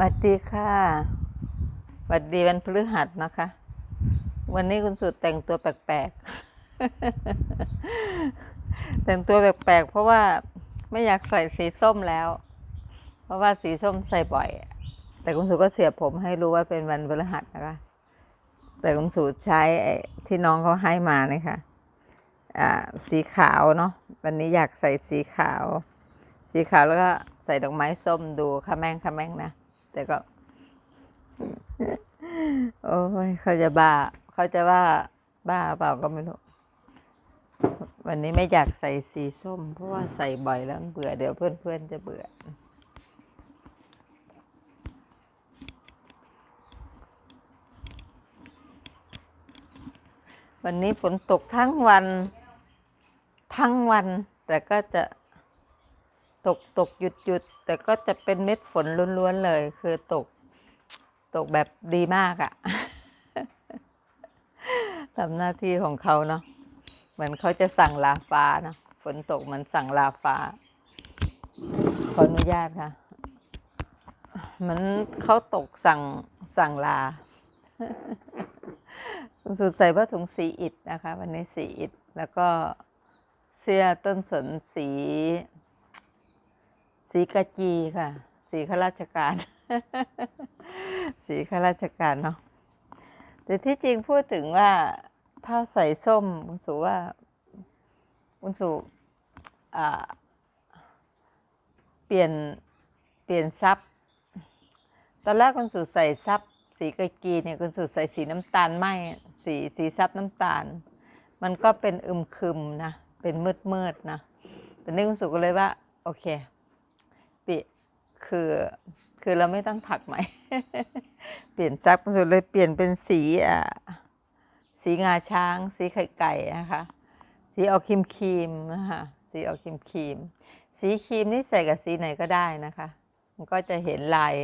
สวัสดีค่ะสวัสดีวันพฤหัสนะคะ วันนี้คุณสุดแต่งตัวแปลกๆ แต่งตัวแปลกๆ เพราะว่าไม่อยากใส่สีส้มแล้ว เพราะว่าสีส้มใส่บ่อย แต่คุณสุก็เสียบผมให้รู้ว่าเป็นวันพฤหัสนะคะ แต่คุณสุใช้ที่น้องเขาให้มาเนี่ยค่ะสีขาวเนาะ วันนี้อยากใส่สีขาว สีขาวแล้วก็ใส่ดอกไม้ส้มดูค่ะแม่งค่ะแม่งนะ แต่ก็ โอ้ยเขาจะบ้า เขาจะว่า บ้าเปล่าก็ไม่รู้ วันนี้ไม่อยากใส่สีส้ม เพราะว่าใส่บ่อยแล้วเบื่อเดี๋ยวเพื่อนๆจะเบื่อวันนี้ฝนตกทั้งวัน ทั้งวัน แต่ก็จะตกตกหยุดหยุด แต่ก็จะเป็นเม็ดฝนล้วนๆเลย คือตก ตกแบบดีมากอะ่ะทำหน้าที่ของเขาเนาะเหมือนเขาจะสั่งลาฟ้านะฝนตกเหมันสั่งลาฟ้า ขออนุญาตค่ะเหมือนเขาตกสั่งสั่งลาคุณสุดใส่ผ้าถุงสีอิฐนะคะ วันนี้สีอิฐแล้วก็เสื้อต้นสนสี สีกาจีค่ะ สีข้าราชการ สีข้าราชการเนาะแต่ที่จริงพูดถึงว่าถ้าใส่ส้มคุณสุว่าคุณสุอ่าเปลี่ยนเปลี่ยนซับตอนแรกคุณสุใส่ซับสีกากีเนี่ยคุณสุใส่สีน้ำตาลไหมสีสีซับน้ำตาล มันก็เป็นอึมครึมนะ เป็นมืดมืดนะแต่นี่คุณสุก็เลยว่า โอเค คือคือเราไม่ต้องถักใหม่เปลี่ยนซักสุดเลยเปลี่ยนเป็นสีอ่าสีงาช้าง สีไข่ไก่นะคะสีออกครีมครีมนะคะสีออกครีมครีมสีครีมนี่ใส่กับสีไหนก็ได้นะคะ มันก็จะเห็นลาย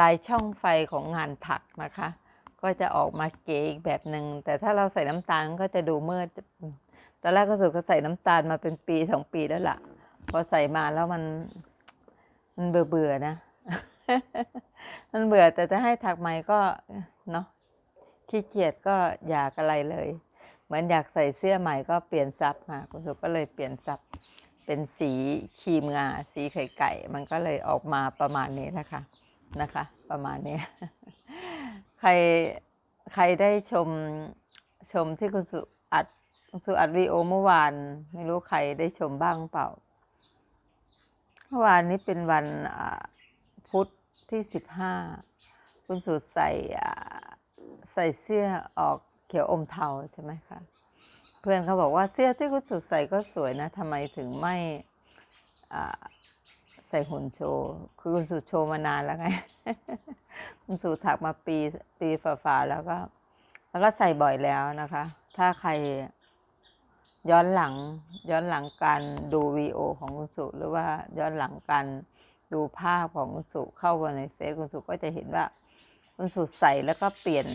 ลายช่องไฟของงานถักนะคะ ก็จะออกมาเก๋อีกแบบหนึ่งแต่ถ้าเราใส่น้ำตาลก็จะดูเมืดตอนแรกก็สุดก็ใส่น้ำตาลมาเป็นปีสองปีแล้วล่ะพอใส่มาแล้วมัน มันเบื่อเบื่อๆนะ มันเบื่อแต่จะให้ถักใหม่ก็เนาะขี้เกียจก็อยากอะไรเลย เหมือนอยากใส่เสื้อใหม่ก็เปลี่ยนซับมาคุณสุก็เลยเปลี่ยนซับเป็นสีครีมงา สีไข่ไก่ มันก็เลยออกมาประมาณนี้นะคะนะคะ ประมาณนี้ ใครใครได้ชมชมที่คุณสุอัดคุณสุอัดวีโอเมื่อวาน ไม่รู้ใครได้ชมบ้างเปล่า เมื่อวานนี้เป็นวันพุธที่สิบห้าคุณสุดใส่ใส่เสื้อออกเขียวอมเทาใช่ไหมคะเพื่อนเขาบอกว่าเสื้อที่คุณสุดใส่ก็สวยนะทำไมถึงไม่ใส่หุ่นโชว์คือคุณสุดโชว์มานานแล้วไงคุณสุดถักมาปีปีฝ่าๆแล้วก็ แล้วก็ใส่บ่อยแล้วนะคะ ถ้าใคร ย้อนหลังย้อนหลังการดูวีโอของคุณสุหรือว่าย้อนหลังการดูภาพของคุณสุเข้าไปในเฟซคุณสุก็จะเห็นว่าคุณสุใส่แล้วก็เปลี่ยน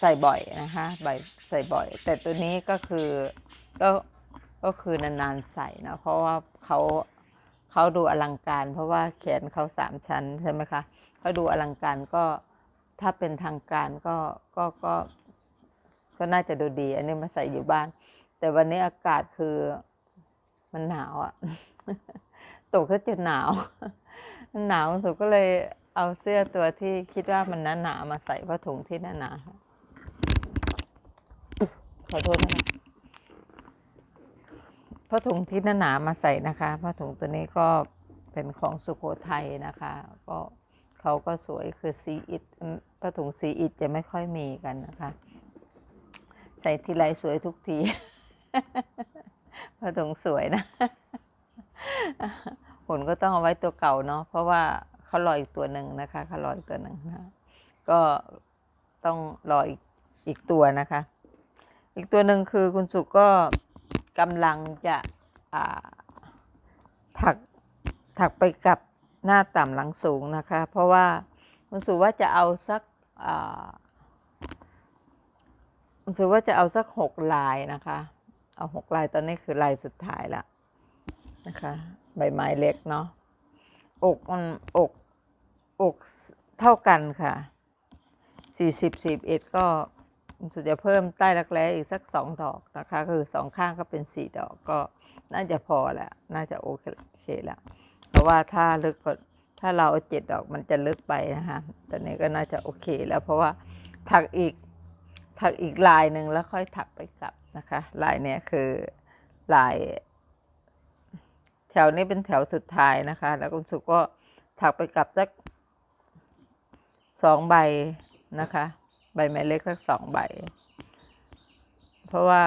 ใส่บ่อยนะคะบ่อยใส่บ่อย แต่ตัวนี้ก็คือก็ก็คือนานๆใส่นะเพราะว่าเขาเขาดูอลังการ เพราะว่าแขนเขาสามชั้นใช่ไหมคะเขาดูอลังการก็ถ้าเป็นทางการก็ก็ก็ก็น่าจะดูดี อันนี้มาใส่อยู่บ้าน แต่วันนี้อากาศคือมันหนาวอะตกซะจนหนาวหนาวสุดก็เลยเอาเสื้อตัวที่คิดว่ามันหนาหนามาใส่ผ้าถุงที่หนาหนาขอโทษนะคะผ้าถุงที่หนาหนามาใส่นะคะผ้าถุงตัวนี้ก็เป็นของสุโขทัยนะคะ ก็เขาก็สวยคือสีอิฐผ้าถุงสีอิฐจะไม่ค่อยมีกันนะคะ ใส่ทีไรสวยทุกที ผ้าถุงสวยนะผลก็ต้องเอาไว้ตัวเก่าเนาะเพราะว่าเขารออีกตัวหนึ่งนะคะเขารออีกตัวหนึ่งนะก็ต้องรออีกอีกตัวนะคะ อีกตัวหนึ่งคือคุณสุก็กำลังจะถักถักไปกับหน้าต่ำหลังสูงนะคะ เพราะว่าคุณสุว่าจะเอาสักอ่ารู้สึกว่าจะเอาสักหกลายนะคะ เอาหกลายตอนนี้คือลายสุดท้ายละนะคะ ใบไม้เล็กเนาะอกมันอกอกเท่ากันค่ะสี่สิบสี่เอ็ดก็คุณสุจะเพิ่มใต้รักแร้อีกสักสองดอกนะคะ คือสองข้างก็เป็นสี่ดอกก็น่าจะพอแหละน่าจะโอเคแล้วเพราะว่าถ้าลึกกว่าถ้าเราเอาเจ็ดดอกมันจะลึกไปนะคะตอนนี้ก็น่าจะโอเคแล้วเพราะว่าถักอีกถักอีกลายหนึ่งแล้วค่อยถักไปกลับ นะคะลายเนี้ยคือลาย แถวนี้เป็นแถวสุดท้ายนะคะ แล้วคุณสุก็ถักไปกลับสักสองใบนะคะ ใบไม้เล็กสักสองใบ เพราะว่า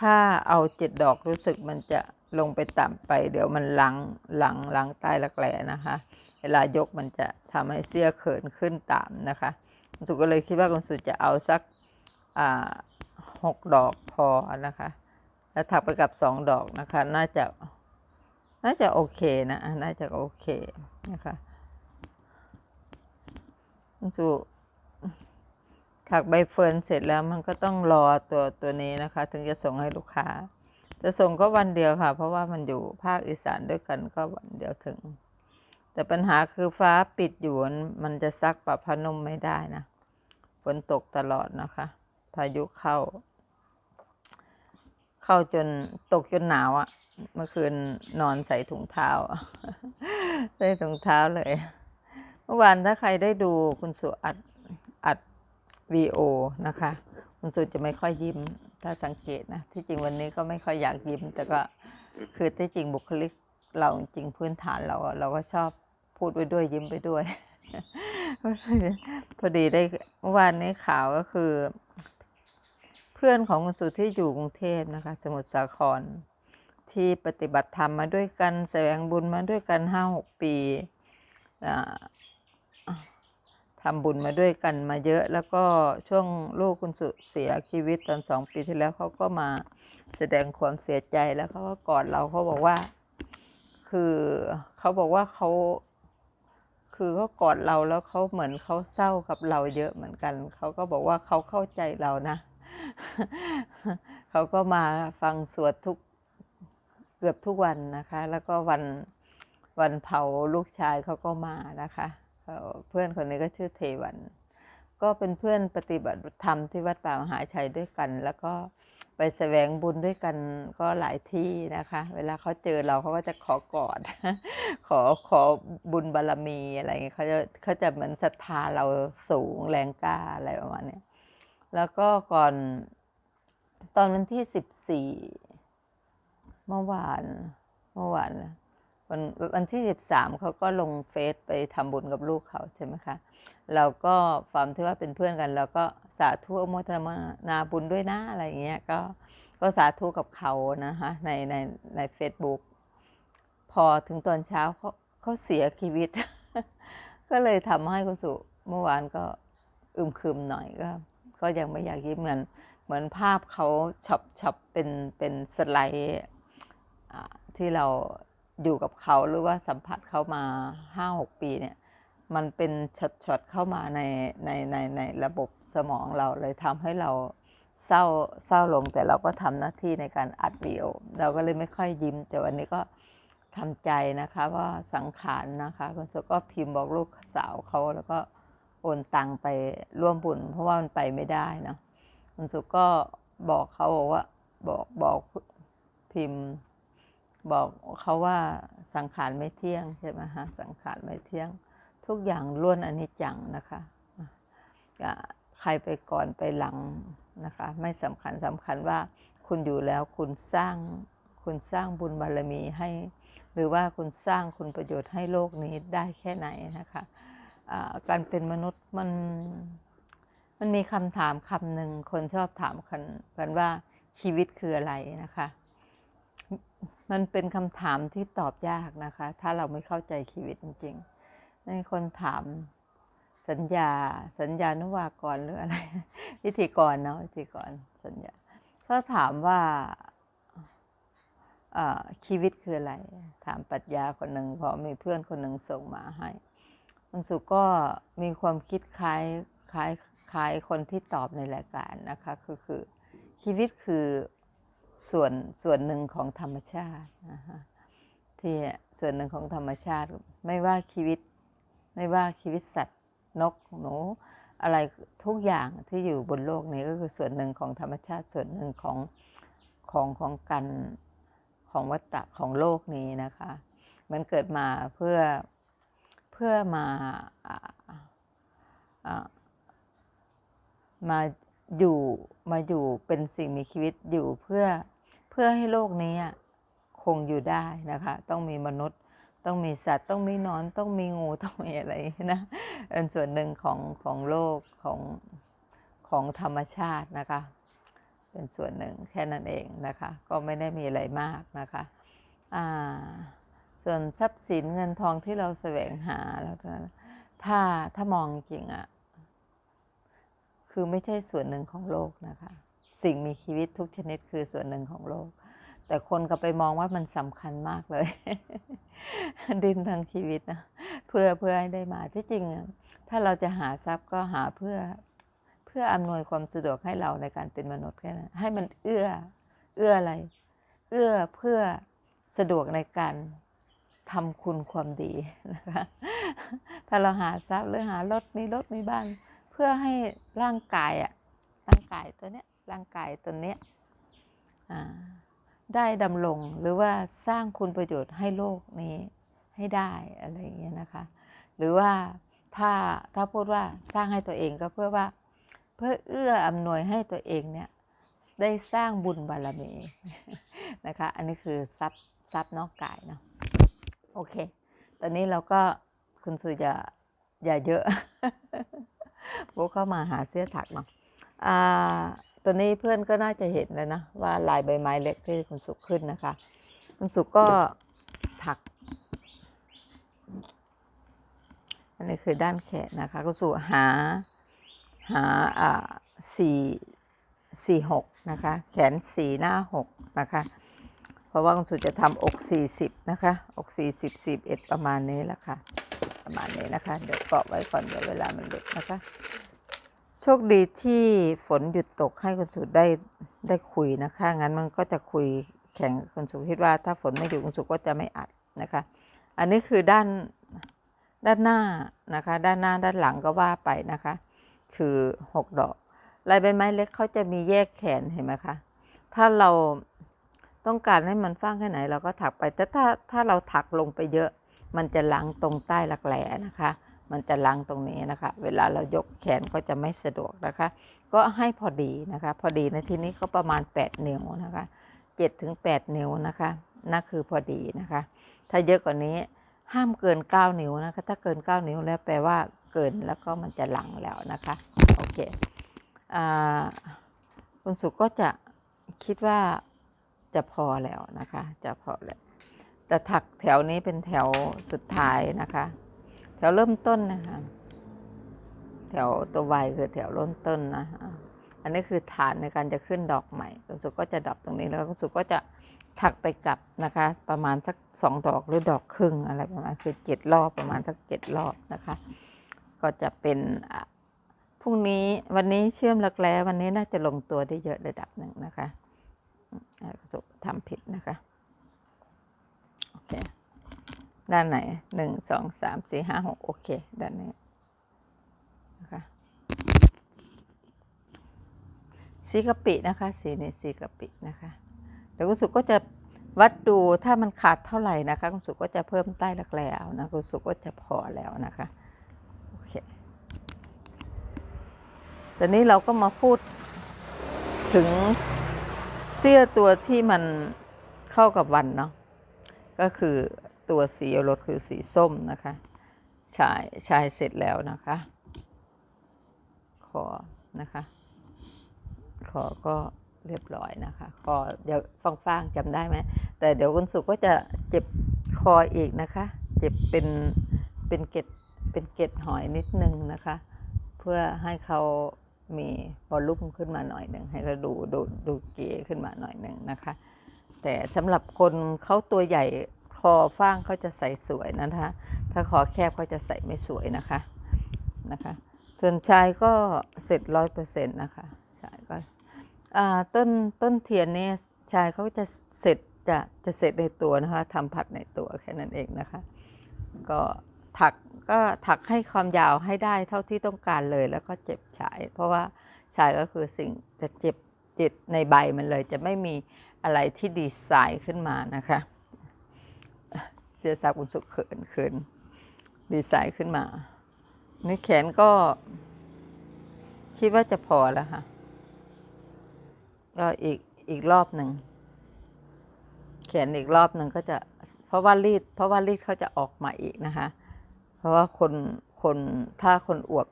ถ้าเอาเจ็ดดอกรู้สึกมันจะลงไปต่ำไปเดี๋ยวมันหลังหลังหลังใต้รักแร้นะคะ เวลายกมันจะทำให้เสื้อเขินขึ้นตามนะคะคุณสุก็เลยคิดว่าคุณสุจะเอาสักอ่า หกดอกพอนะคะ แล้วถักไปกับสองดอกนะคะ น่าจะน่าจะโอเคนะ น่าจะโอเคนะคะคุณสุถักใบเฟิร์นเสร็จแล้วมันก็ต้องรอตัวตัวนี้นะคะ ถึงจะส่งให้ลูกค้า จะส่งก็วันเดียวค่ะ เพราะว่ามันอยู่ภาคอีสานด้วยกันก็วันเดียวถึง แต่ปัญหาคือฟ้าปิดอยู่มันมันจะซักปรับพนุ่มไม่ได้นะ ฝนตกตลอดนะคะ พายุเข้า เข้าจนตกจนหนาวอะ่ะ เมื่อคืนนอนใส่ถุงเท้า ใส่ถุงเท้าเลย เมื่อวานถ้าใครได้ดูคุณสุอัดอัดวีโอนะคะ คุณสุจะไม่ค่อยยิ้ม ถ้าสังเกตนะ ที่จริงวันนี้ก็ไม่ค่อยอยากยิ้ม แต่ก็คือที่จริงบุคลิกเราจริงพื้นฐานเราเราก็ชอบพูดไปด้วยยิ้มไปด้วยพอดีได้เมื่อวานนี้ข่าวก็คือ พื่อนของคุณสุที่อยู่กรุงเทพนะคะ สมุทรสาคร ที่ปฏิบัติธรรมมาด้วยกันแสวงบุญมาด้วยกันห้าหกปีอ่าทำบุญมาด้วยกันมาเยอะ แล้วก็ช่วงลูกคุณสุเสียชีวิตตอนสองปีที่แล้วเขาก็มาแสดงความเสียใจแล้วเขาก็กอดเราเขาบอกว่า คือเขาบอกว่าเขาคือเขากอดเราแล้วเขาเหมือนเขาเศร้ากับเราเยอะเหมือนกันเขาก็บอกว่าเขาเข้าใจเรานะ เขาก็มาฟังสวดทุกเกือบทุกวันนะคะ แล้วก็วันวันเผาลูกชายเขาก็มานะคะ เพื่อนคนนี้ก็ชื่อเทวัน ก็เป็นเพื่อนปฏิบัติธรรมที่วัดป่ามหาชัยด้วยกัน แล้วก็ไปแสวงบุญด้วยกันก็หลายที่นะคะ เวลาเขาเจอเราเขาก็จะขอกอด ขอขอบุญบารมีอะไรเงี้ยเขาจะเขาจะเหมือนศรัทธาเราสูงแรงกล้าอะไรประมาณนี้แล้วก็ก่อน ตอนวันที่สิบสี่เมื่อวานเมื่อวานวันวันที่สิบสามเขาก็ลงเฟซไปทำบุญกับลูกเขาใช่ไหมคะเราก็ความที่ว่าเป็นเพื่อนกันเราก็สาธุอนุโมทนาบุญด้วยนะอะไรอย่างเงี้ยก็ก็สาธุกับเขานะคะในในในเฟซบุ๊กพอถึงตอนเช้าเขาเขาเสียชีวิต ก็เลยทำให้คุณสุเมื่อวานก็อึมครึมหน่อยก็ ก็ยังไม่อยากยิ้มเหมือน เหมือนภาพเขาฉับฉับเป็นเป็นสไลด์ที่เราอยู่กับเขาหรือว่าสัมผัสเขามาห้าหกปีเนี่ยมันเป็นช็อตๆเข้ามาในในในในระบบสมองเราเลยทำให้เราเศร้าเศร้าลงแต่เราก็ทำหน้าที่ในการอัดวิดีโอเราก็เลยไม่ค่อยยิ้ม แต่วันนี้ก็ทำใจนะคะว่าสังขารนะคะคุณสุก็พิมพ์บอกลูกสาวเขาแล้วก็โอนตังไปร่วมบุญเพราะว่ามันไปไม่ได้นะ คุณสุก็บอกเขาบอกว่าบอกบอกพิมพ์ บอกเขาว่าสังขารไม่เที่ยงใช่ไหมฮะสังขารไม่เที่ยง ทุกอย่างล้วนอนิจจังนะคะใครไปก่อนไปหลังนะคะ ไม่สำคัญสำคัญว่าคุณอยู่แล้วคุณสร้างคุณสร้างบุญบารมีให้ หรือว่าคุณสร้างคุณประโยชน์ให้โลกนี้ได้แค่ไหนนะคะอ่าการเป็นมนุษย์มัน มันมีคำถามคำหนึ่งคนชอบถามกันกันว่าชีวิตคืออะไรนะคะ มันเป็นคำถามที่ตอบยากนะคะ ถ้าเราไม่เข้าใจชีวิตจริงๆมีคนถามสัญญา สัญญานุวากรหรืออะไรพิธีกรเนาะพิธีกรสัญญาเขาถามว่าชีวิตคืออะไร ถามปรัชญาคนหนึ่งพอมีเพื่อนคนหนึ่งส่งมาให้คุณสุก็มีความคิดคล้ายคล้าย คล้ายคนที่ตอบในรายการนะคะคือคือชีวิตคือส่วนส่วนหนึ่งของธรรมชาตินะคะที่ส่วนหนึ่งของธรรมชาติ ไม่ว่าชีวิตไม่ว่าชีวิตสัตว์นกหนูอะไรทุกอย่างที่อยู่บนโลกนี้ก็คือส่วนหนึ่งของธรรมชาติส่วนหนึ่งของของของกันของวัฏฏะของโลกนี้นะคะ มันเกิดมาเพื่อเพื่อมาอ่า มาอยู่มาอยู่เป็นสิ่งมีชีวิตอยู่เพื่อเพื่อให้โลกนี้คงอยู่ได้นะคะ ต้องมีมนุษย์ต้องมีสัตว์ต้องมีนอนต้องมีงูต้องมีอะไรนะเป็นส่วนหนึ่งของของโลกของของธรรมชาตินะคะ เป็นส่วนหนึ่งแค่นั้นเองนะคะ ก็ไม่ได้มีอะไรมากนะคะอ่าส่วนทรัพย์สินเงินทองที่เราแสวงหาแล้วถ้าถ้ามองจริงๆอะ คือไม่ใช่ส่วนหนึ่งของโลกนะคะ สิ่งมีชีวิตทุกชนิดคือส่วนหนึ่งของโลก แต่คนก็ไปมองว่ามันสำคัญมากเลย ดินทั้งชีวิตนะเพื่อเพื่อให้ได้มาที่จริง ถ้าเราจะหาทรัพย์ก็หาเพื่อเพื่ออำนวยความสะดวกให้เราในการเป็นมนุษย์แค่นั้นให้มันเอื้อเอื้ออะไร เอื้อเพื่อสะดวกในการทำคุณความดีนะคะ ถ้าเราหาทรัพย์หรือหารถมีรถมีบ้าน เพื่อให้ร่างกายอะร่างกายตัวเนี้ยร่างกายตัวเนี้ยได้ดำรงหรือว่าสร้างคุณประโยชน์ให้โลกนี้ให้ได้อะไรอย่างเงี้ยนะคะ หรือว่าถ้าถ้าพูดว่าสร้างให้ตัวเองก็เพื่อว่าเพื่อเอื้ออำนวยให้ตัวเองเนี่ยได้สร้างบุญบารมีนะคะ อันนี้คือทรัพย์ทรัพย์นอกกายเนาะโอเค ตอนนี้เราก็คุณสุอย่าอย่าเยอะ โบเข้ามาหาเสื้อถักเนาะอ่าตัวนี้เพื่อนก็น่าจะเห็นแล้วนะว่าลายใบไม้เล็กที่คุณสุขขึ้นนะคะ คุณสุขก็ถัก อันนี้คือด้านแขนนะคะคุณสุหาหาอ่าสี่สี่หกนะคะ แขนสี่หน้าหกนะคะ เพราะว่าคุณสุจะทำอกสี่สิบนะคะ อกสี่สิบสิบเอ็ดประมาณนี้แหละค่ะ ประมาณนี้นะคะ เดี๋ยวเกาะไว้ก่อนเดี๋ยวเวลามันหลุดนะคะ โชคดีที่ฝนหยุดตกให้คุณสุได้ได้คุยนะคะ งั้นมันก็จะคุยแข่งคุณสุคิดว่าถ้าฝนไม่หยุดคุณสุก็จะไม่อัดนะคะ อันนี้คือด้านด้านหน้านะคะ ด้านหน้าด้านหลังก็ว่าไปนะคะ คือหกดอกลายใบไม้เล็กเขาจะมีแยกแขนเห็นไหมคะถ้าเราต้องการให้มันฟ้างแค่ไหนเราก็ถักไป แต่ถ้าถ้าเราถักลงไปเยอะ มันจะลังตรงใต้รักแหลนะคะ มันจะลังตรงนี้นะคะ เวลาเรายกแขนก็จะไม่สะดวกนะคะ ก็ให้พอดีนะคะ พอดีในที่นี้ก็ประมาณ 8 นิ้วนะคะ7ถึง8นิ้วนะคะนั่นคือพอดีนะคะ ถ้าเยอะกว่านี้ห้ามเกิน 9 นิ้วนะคะ ถ้าเกิน 9 นิ้วแล้วแปลว่าเกินแล้วก็มันจะหลังแล้วนะคะโอเคอ่าคุณสุก็จะคิดว่าจะพอแล้วนะคะ จะพอแล้ว แต่ถักแถวนี้เป็นแถวสุดท้ายนะคะ แถวเริ่มต้นนะคะ แถวตัววคือแถวเริ่มต้นนะคะอันนี้คือฐานในการจะขึ้นดอกใหม่คุณสุก็จะดับตรงนี้แล้วคุณสุก็จะถักไปกลับนะคะ ประมาณสักสองดอกหรือดอกครึ่งอะไรประมาณคือเจ็ดรอบประมาณสักเจ็ดรอบนะคะ ก็จะเป็นพรุ่งนี้วันนี้เชื่อมหลักแร้วันนี้น่าจะลงตัวได้เยอะระดับหนึ่งนะคะอะคุณสุทำผิดนะคะ เคด้านไหนหนึ่งสองสามสี่ห้าหกโอเค ด้านนี้นะคะสีกะปินะคะ สีนี้สีกะปินะคะเดี๋ยวคุณสุก็จะวัดดูถ้ามันขาดเท่าไหร่นะคะคุณสุก็จะเพิ่มใต้รักแร้เอานะคุณสุก็จะพอแล้วนะคะโอเคตอนนี้เราก็มาพูดถึงเสื้อตัวที่มันเข้ากับวันเนาะ ก็คือตัวสีรถคือสีส้มนะคะชายชายเสร็จแล้วนะคะขอนะคะขอก็เรียบร้อยนะคะคอเดี๋ยวฟังๆจำได้ไหมแต่เดี๋ยวคุณสุก็จะเจ็บคออีกนะคะ เจ็บเป็นเป็นเกล็ดเป็นเกล็ดหอยนิดนึงนะคะ เพื่อให้เขามีบอลลุ่มขึ้นมาหน่อยหนึ่งให้เราดูดูดูเก๋ขึ้นมาหน่อยหนึ่งนะคะ แต่สำหรับคนเขาตัวใหญ่คอฟ้างเขาจะใส่สวยนะคะ ถ้าคอแคบเขาจะใส่ไม่สวยนะคะนะคะ ส่วนชายก็เสร็จร้อยเปอร์เซ็นต์นะคะชายก็ต้นต้นเทียนเนี่ยชายเขาจะเสร็จจะจะเสร็จในตัวนะคะทำผัดในตัวแค่นั้นเองนะคะ ก็ถักก็ถักให้ความยาวให้ได้เท่าที่ต้องการเลยแล้วก็เจ็บฉาย เพราะว่าฉายก็คือสิ่งจะเจ็บจิตในใบมันเลยจะไม่มี อะไรที่ดีไซน์ขึ้นมานะคะเสียสักบุญสุขเขินเขินดีไซน์ขึ้นมาในแขนก็ คิดว่าจะพอแล้วค่ะ ก็อีกอีกรอบหนึ่งเขียนอีกรอบหนึ่งก็จะ เพราะว่ารีด เพราะว่ารีดเขาจะออกมาอีกนะคะ เพราะว่าคนคนถ้าคนอวบ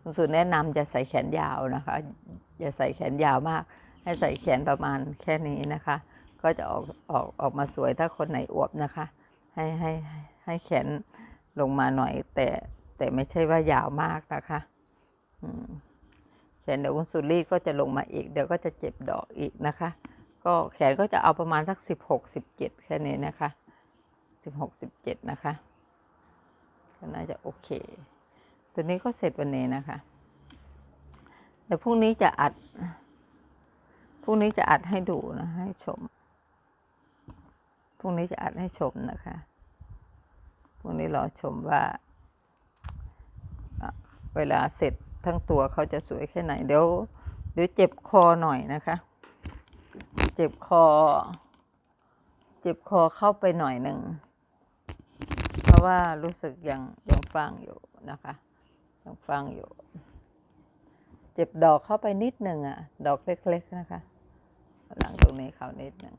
คุณสุแนะนำจะใส่แขนยาวนะคะ อย่าใส่แขนยาวมาก ให้ใส่แขนประมาณแค่นี้นะคะ ก็จะออกออกออกมาสวยถ้าคนไหนอวบนะคะ ให้ให้ให้ให้แขนลงมาหน่อยแต่แต่ไม่ใช่ว่ายาวมากนะคะแขนเดี๋ยวคุณสุรีก็จะลงมาอีก เดี๋ยวก็จะเจ็บดอกอีกนะคะ ก็แขนก็จะเอาประมาณสักสิบหกสิบเจ็ดแค่นี้นะคะสิบหกสิบเจ็ดนะคะก็น่าจะโอเค ตัวนี้ก็เสร็จวันนี้นะคะเดี๋ยวพรุ่งนี้จะอัด พรุ่งนี้จะอัดให้ดูนะ ให้ชม พรุ่งนี้จะอัดให้ชมนะคะ พรุ่งนี้รอชมว่า เวลาเสร็จทั้งตัวเขาจะสวยแค่ไหน เดี๋ยวเดี๋ยวเจ็บคอหน่อยนะคะ เจ็บคอ เจ็บคอเข้าไปหน่อยหนึ่ง เพราะว่ารู้สึกยังยังฟังอยู่นะคะยังฟังอยู่ เจ็บดอกเข้าไปนิดหนึ่งอะ ดอกเล็ก ๆ นะคะ หลังตรงนี้เขานิดหนึ่ง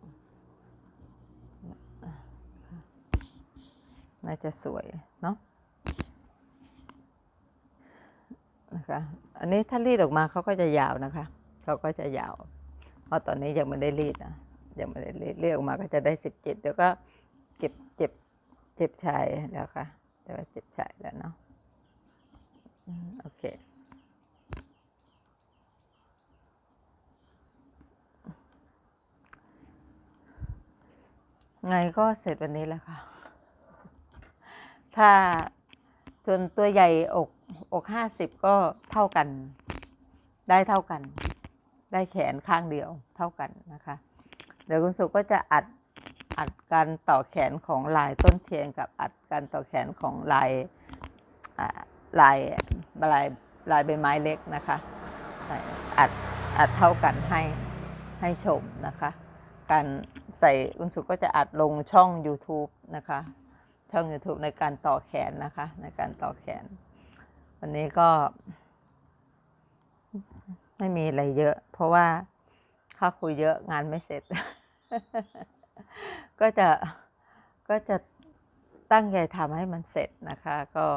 น่าจะสวยเนาะนะคะอันนี้ถ้ารีดออกมาเขาก็จะยาวนะคะเขาก็จะยาว เพราะตอนนี้ยังไม่ได้รีดนะยังไม่ได้รีดเรียกออกมาก็จะได้สิบเจ็ดเดี๋ยวก็เก็บเจ็บเจ็บชายแล้วค่ะแต่ว่าเจ็บชายแล้วเนาะโอเค ไงก็เสร็จวันนี้แล้วค่ะ ถ้าจนตัวใหญ่อกอกห้าสิบก็เท่ากัน ได้เท่ากัน ได้แขนข้างเดียวเท่ากันนะคะ เดี๋ยวคุณสุก็จะอัดอัดการต่อแขนของลายต้นเทียนกับอัดการต่อแขนของลายลายลายลายใบไม้เล็กนะคะ อัดอัดเท่ากันให้ให้ชมนะคะ การใส่คุณสุก็จะอัดลงช่อง YouTube นะคะ ช่อง YouTube ในการต่อแขนนะคะ ในการต่อแขน วันนี้ก็ ไม่มีอะไรเยอะ เพราะว่าถ้าคุยเยอะงานไม่เสร็จ ก็จะก็จะตั้งใจทำให้มันเสร็จนะคะ ก็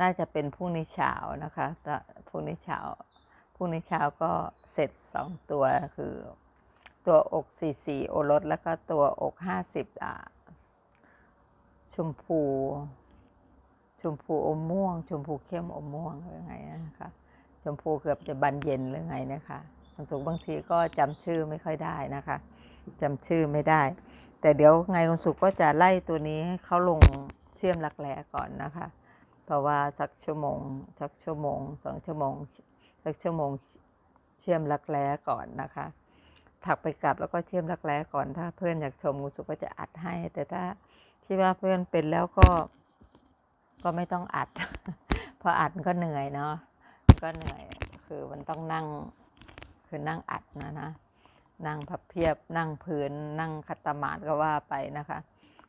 น่าจะเป็นพรุ่งนี้เช้านะคะแต่พรุ่งนี้เช้าพรุ่งนี้เช้าก็เสร็จสองตัวคือ ตัวอก 44 โอรส แล้วก็ตัวอก 50 อ่า ชมพู ชมพูอมม่วง ชมพูเข้มอมม่วงหรือไงนะคะ ชมพูเกือบจะบานเย็นหรือไงนะคะบางสูงบางทีก็จำชื่อไม่ค่อยได้นะคะจำชื่อไม่ได้ แต่เดี๋ยวไงคุณสุก็จะไล่ตัวนี้ให้เขาลงเชื่อมรักแร้ก่อนนะคะ เพราะว่าสักชั่วโมงสักชั่วโมงสองชั่วโมงสักชั่วโมงเชื่อมรักแร้ก่อนนะคะ ถักไปกลับแล้วก็เชื่อมรักแร้ก่อนถ้าเพื่อนอยากชมคุสุก็จะอัดให้ แต่ถ้าคิดว่าเพื่อนเป็นแล้วก็ ก็ไม่ต้องอัดเพราะอัดก็เหนื่อยเนาะก็เหนื่อยคือมันต้องนั่งคือนั่งอัดนะนะนั่งพับเพียบนั่งพื้นนั่งคัตมาดก็ว่าไปนะคะ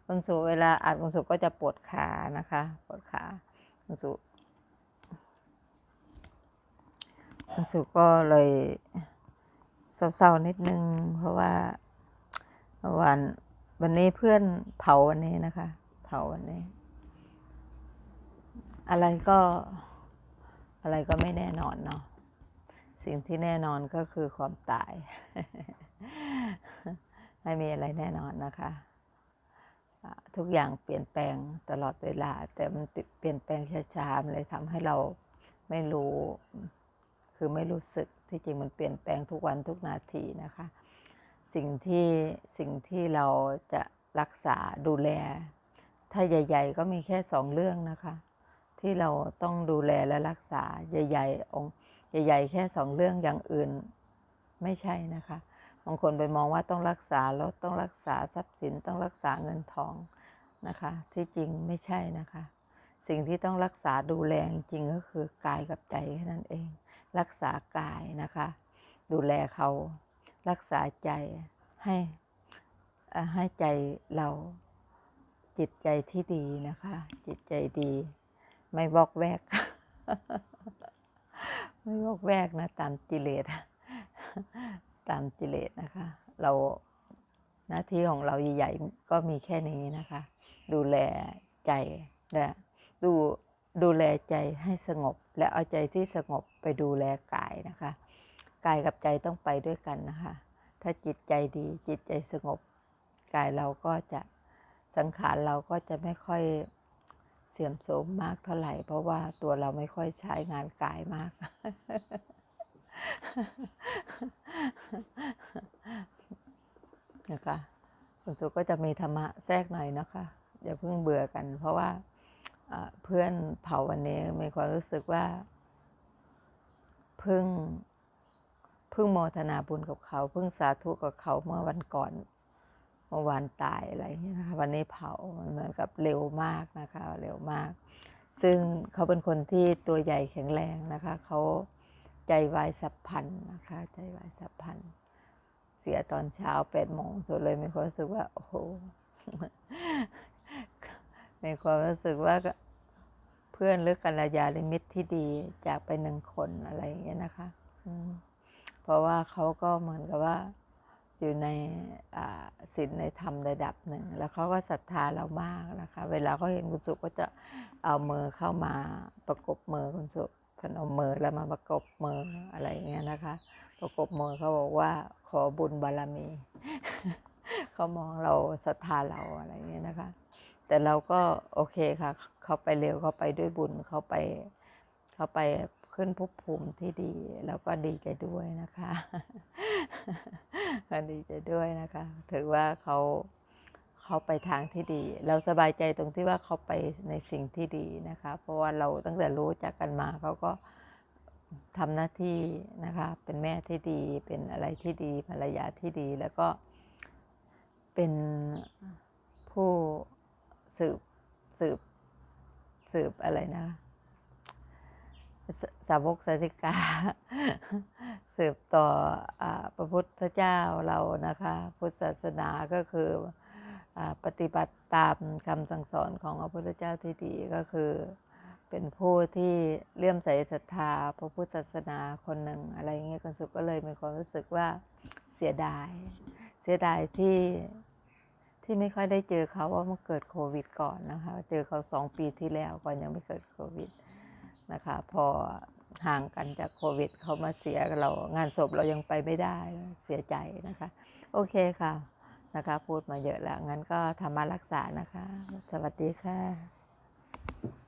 คุณสุเวลาอัดคุณสุก็จะปวดขานะคะปวดขาคุณสุคุณสุก็เลย เศร้าๆนิดนึง เพราะว่าวันวันนี้เพื่อนเผาวันนี้นะคะ เผาวันนี้ อะไรก็อะไรก็ไม่แน่นอนเนาะสิ่งที่แน่นอนก็คือความตาย ไม่มีอะไรแน่นอนนะคะ ทุกอย่างเปลี่ยนแปลงตลอดเวลา แต่มันเปลี่ยนแปลงช้าๆเลยทำให้เราไม่รู้ คือไม่รู้สึกที่จริงมันเปลี่ยนแปลงทุกวันทุกนาทีนะคะ สิ่งที่สิ่งที่เราจะรักษาดูแล ถ้าใหญ่ ๆ ก็มีแค่สองเรื่องนะคะ ที่เราต้องดูแลและรักษาใหญ่ๆองค์ใหญ่ๆแค่สองเรื่องอย่างอื่นไม่ใช่นะคะบางคนไปมองว่าต้องรักษารถต้องรักษาทรัพย์สินต้องรักษาเงินทองนะคะ ที่จริงไม่ใช่นะคะ สิ่งที่ต้องรักษาดูแลจริงก็คือกายกับใจแค่นั้นเอง รักษากายนะคะ ดูแลเขารักษาใจให้ให้ใจเราจิตใจที่ดีนะคะ จิตใจดี ไม่วอกแวก ไม่วอกแวกนะ ตามกิเลสตามกิเลสนะคะ เราหน้าที่ของเราใหญ่ๆก็มีแค่นี้นะคะ ดูแลใจและดู ดูแลใจให้สงบ และเอาใจที่สงบไปดูแลกายนะคะ กายกับใจต้องไปด้วยกันนะคะ ถ้าจิตใจดีจิตใจสงบ กายเราก็จะสังขารเราก็จะไม่ค่อยเสื่อมโทรมมากเท่าไหร่ เพราะว่าตัวเราไม่ค่อยใช้งานกายมาก นะคะคุณสุก็จะมีธรรมะแทรกหน่อยนะคะ อย่าเพิ่งเบื่อกันเพราะว่าอ่า เพื่อนเผาวันนี้มีความรู้สึกว่าเพิ่งเพิ่งโมทนาบุญกับเขาเพิ่งสาธุกับเขาเมื่อวันก่อนเมื่อวานตายอะไรเงี้ยนะคะวันนี้เผามันเหมือนกับเร็วมากนะคะเร็วมาก ซึ่งเขาเป็นคนที่ตัวใหญ่แข็งแรงนะคะเขาใจวายสับพันนะคะ ใจวายสับพันเสียตอนเช้าแปดโมงส่วนเลยมีความรู้สึกว่าโอ้โห มีความรู้สึกว่าเพื่อนหรือกัลยาณมิตรที่ดีจากไปหนึ่งคนอะไรอย่างเงี้ยนะคะเพราะว่าเขาก็เหมือนกับว่าอยู่ในศีลในธรรมระดับหนึ่ง แล้วเขาก็ศรัทธาเรามากนะคะ เวลาเขาเห็นคุณสุก็จะเอามือเข้ามาประกบมือคุณสุพนมมือแล้วมาประกบมืออะไรอย่างเงี้ยนะคะ ประกบมือเขาบอกว่าขอบุญบารมี เขามองเราศรัทธาเราอะไรอย่างเงี้ยนะคะ แต่เราก็โอเคค่ะ เขาไปเร็วเขาไปด้วยบุญเขาไปเขาไปขึ้นภพภูมิที่ดีแล้วก็ดีใจด้วยนะคะก็ดีใจด้วยนะคะ ถือว่าเขาเขาไปทางที่ดี เราสบายใจตรงที่ว่าเขาไปในสิ่งที่ดีนะคะ เพราะว่าเราตั้งแต่รู้จักกันมาเขาก็ทำหน้าที่นะคะ เป็นแม่ที่ดี เป็นอะไรที่ดีภรรยาที่ดี แล้วก็เป็นผู้ สืบสืบสืบอะไรนะ สาวกสาธิกา สืบต่ออพระพุทธเจ้าเรานะคะ พุทธศาสนาก็คืออปฏิบัติตามคำสั่งสอนของพระพุทธเจ้าที่ดีก็คือเป็นผู้ที่เลื่อมใสศรัทธาพระพุทธศาสนาคนหนึ่งอะไรเงี้ยคุณสุก็เลยมีความรู้สึกว่าเสียดาย เสียดายที่ ที่ไม่ค่อยได้เจอเขาว่ามันเกิดโควิดก่อนนะคะ เจอเขาสองปีที่แล้วก่อนยังไม่เกิดโควิดนะคะ พอห่างกันจากโควิดเขามาเสียเรางานศพเรายังไปไม่ได้เสียใจนะคะ โอเคค่ะนะคะ พูดมาเยอะแล้วงั้นก็ทำมารักษานะคะ สวัสดีค่ะ